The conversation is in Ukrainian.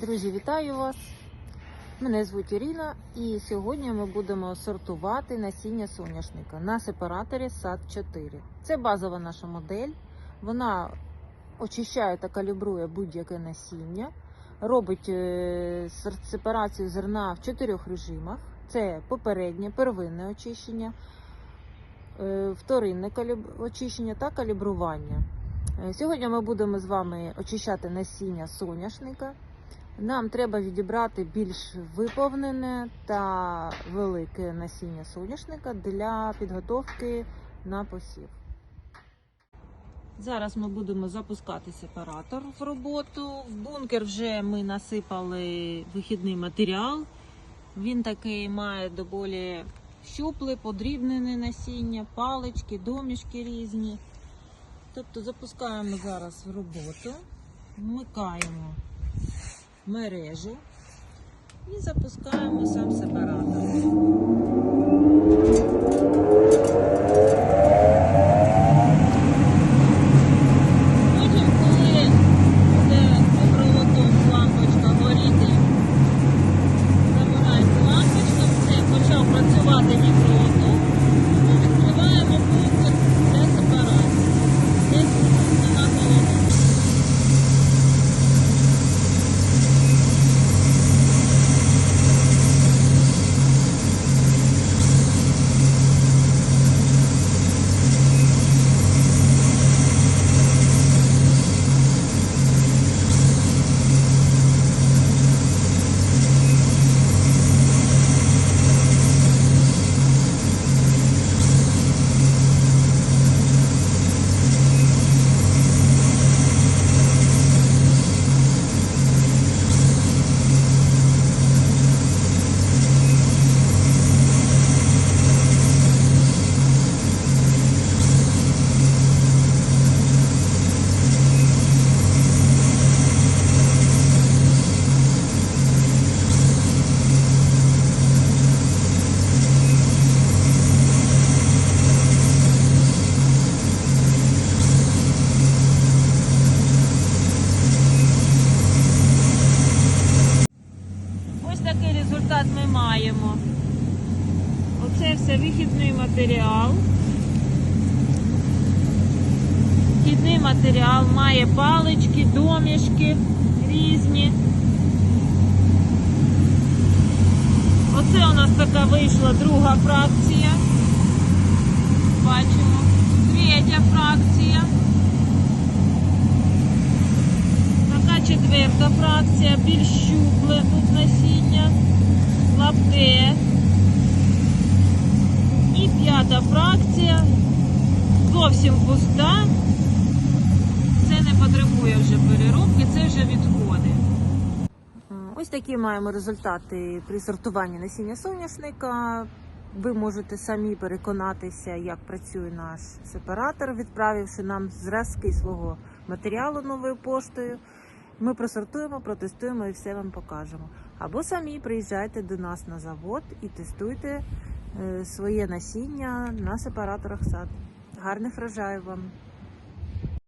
Друзі, вітаю вас! Мене звуть Ірина, і сьогодні ми будемо сортувати насіння соняшника на сепараторі SAT 4. Це базова наша модель. Вона очищає та калібрує будь-яке насіння, робить е, сепарацію зерна в чотирьох режимах: це попереднє, первинне очищення, е, вторинне очищення та калібрування. Е, Сьогодні ми будемо з вами очищати насіння соняшника. Нам треба відібрати більш виповнене та велике насіння соняшника для підготовки на посів. Зараз ми будемо запускати сепаратор в роботу. В бункер вже ми насипали вихідний матеріал. Він такий має доволі щупле, подрібнене насіння, палички, домішки різні. Тобто запускаємо зараз в роботу, вмикаємо мережу і запускаємо сам сепаратор. Ось такий результат ми маємо. Оце все вихідний матеріал. Вхідний матеріал має палички, домішки різні. Оце у нас така вийшла друга фракція. Бачимо. Третя фракція. Така четверта фракція, більш щупле тут насіння, слабке. І п'ята фракція зовсім пуста. Це не потребує вже переробки, це вже відходи. Ось такі маємо результати при сортуванні насіння соняшника. Ви можете самі переконатися, як працює наш сепаратор, відправивши нам зразки свого матеріалу новою поштою. Ми просортуємо, протестуємо і все вам покажемо. Або самі приїжджайте до нас на завод і тестуйте е, своє насіння на сепараторах сад. Гарних врожаїв вам!